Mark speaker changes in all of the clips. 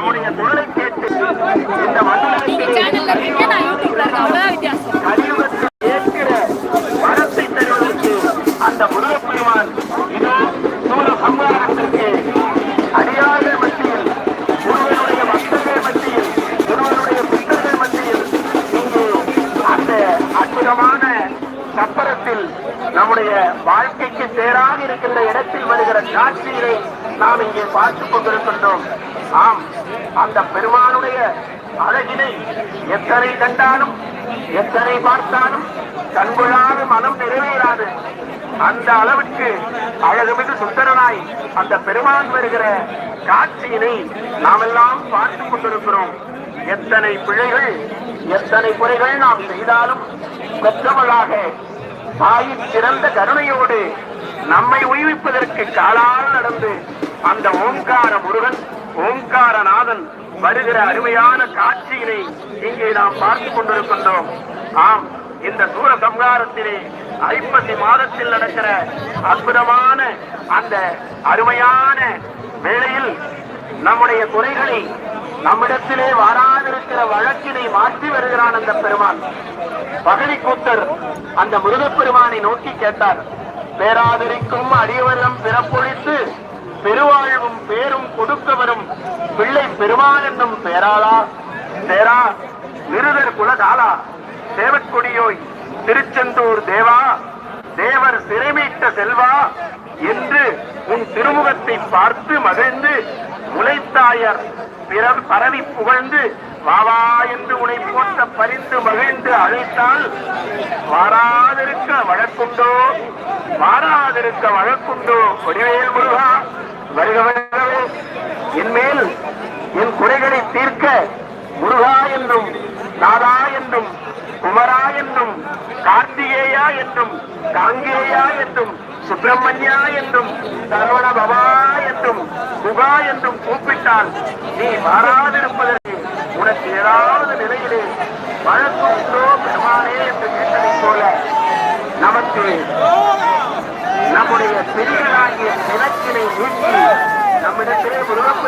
Speaker 1: நம்முடைய குரலை கேட்டு இந்த மண்ணில்
Speaker 2: சேனல்ல இருக்கீங்க நான் யூடியூப்ல இருக்கேன் அவ்வளவுதான் வித்தியாசம்.
Speaker 1: கலியுகத்தை ஏற்கிற வரத்தை தருவதற்கு அந்த முருகப்பெருமான் இதோ சூர சம்ஹாரத்திற்கு அடியார்கள் மத்தியில் ஒருவருடைய பக்தர்கள் மத்தியில் ஒருவருடைய புத்தர்கள் மத்தியில் இங்கு அந்த அற்புதமான சப்பரத்தில் நம்முடைய வாழ்க்கைக்கு சேராக இருக்கின்ற இடத்தில் வருகிற காட்சிகளை நாம் இங்கே பார்த்துக் கொண்டிருக்கின்றோம். ஆம் அந்த பெருமானுடைய அழகினை எத்தனை கண்டாலும் எத்தனை பார்த்தாலும் கண்கொள்ளாது மனம் நிறைவேறாது. அந்த அளவிற்கு அழகுமிகு சுந்தரனாய் அந்த பெருமான் வருகிற காட்சியினை நாம் எல்லாம் பார்த்துக் கொண்டிருக்கிறோம். எத்தனை பிழைகள் எத்தனை குறைகள் நாம் செய்தாலும் பெற்றவளாக தாயின் சிறந்த கருணையோடு நம்மை உய்விப்பதற்கு காலால் நடந்து அந்த ஓம்கார முருகன் ஓம்காரநாதன் வருகிற அருமையான காட்சியினை இங்கே நாம் பார்த்துக் கொண்டிருக்கின்றோம். ஆம் இந்த சூர சம்ஹாரத்திலே ஐப்பசி மாதத்தில் நடக்கிற அற்புதமான அந்த அருமையான வேளையில் நம்முடைய குறைகளை நம்மிடத்திலே வாராதிருக்கிற வழக்கினை மாற்றி வருகிறான் அந்த பெருமான். பகனி கூத்தர் அந்த முருகப்பெருமானை நோக்கி கேட்டார் பேராதரிக்கும் அடியவரிடம் பிறப்பொழித்து பேரும் கொடுக்க வரும் பிள்ளை பெருமான் என்னும் பேராளா பேரா விருதர் குலகாலா? சேவற்கொடியோய் திருச்செந்தூர் தேவா? தேவர் சிறைமீட்ட செல்வா? என்று உன் திருமுகத்தை பார்த்து மகிழ்ந்து முளைத்தாயர் பிறர் பரவி புகழ்ந்து வாவா என்று உனை போட்ட பரிந்து மகிழ்ந்து அழைத்தால் வாராதிருக்க வழக்குண்டோ? வாராதிருக்க வழக்குண்டோ? கொடிவேல் முருகா வருக என்மேல் என் குறைகளை தீர்க்க முருகா என்றும் நாதா என்றும் குமரா என்றும் கார்த்திகேயா என்றும் காங்கேயா என்றும் சுப்பிரமணியா என்றும் சரவண பவா என்றும் குகா என்றும் கூப்பிட்டால் நீ மாறாதிருப்பதற்கு உனக்கு ஏதாவது நிலையிலே வழக்குண்டோ பெருமானே என்று கேட்டதைப் போல நமக்கு நம்முடைய பெரியலாகிய நிலத்தினை நீக்கி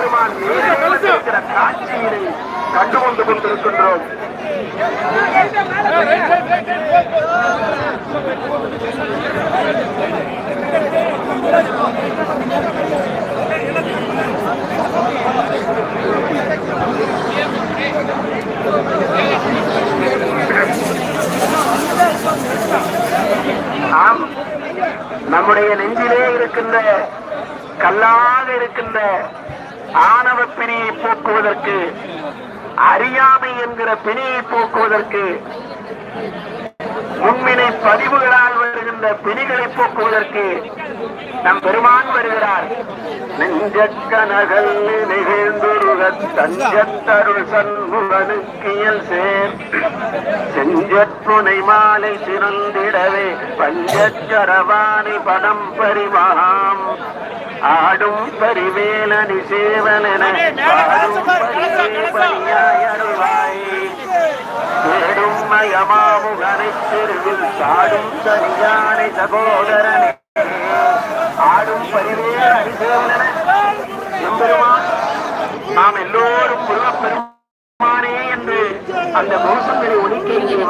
Speaker 1: நேரே இருக்கிற காட்சியினை கண்டு கொண்டு கொண்டிருக்கின்றோம். ஆம். நம்முடைய நெஞ்சிலே இருக்கின்ற கல்லாக இருக்கின்ற ஆணவ பிணியை போக்குவதற்கு அறியாமை என்கிற பிணியை போக்குவதற்கு முன்வினை பதிவுகளால் வருகின்ற பிணிகளை போக்குவதற்கு நம் பெருமான் வருகிறார். நெஞ்சக்கனகல் நிகழ்ந்த தஞ்சத்தருள் சண்முகனுக்கியல் சேர். செஞ்சற்றுனை மாலை சிறந்திடவே பஞ்சச்சரவாணி படம் பரிவாம் ஆடும் பரிவேலனி சேவலென தேடும் மயமாமுகனை தெருவில் சாடும் சரியானை சகோதரனே. ஆடும் பரிவேலனி அரிசேவலன முருகப்பெருமானே என்று அந்த மோசங்களை ஒலிக்க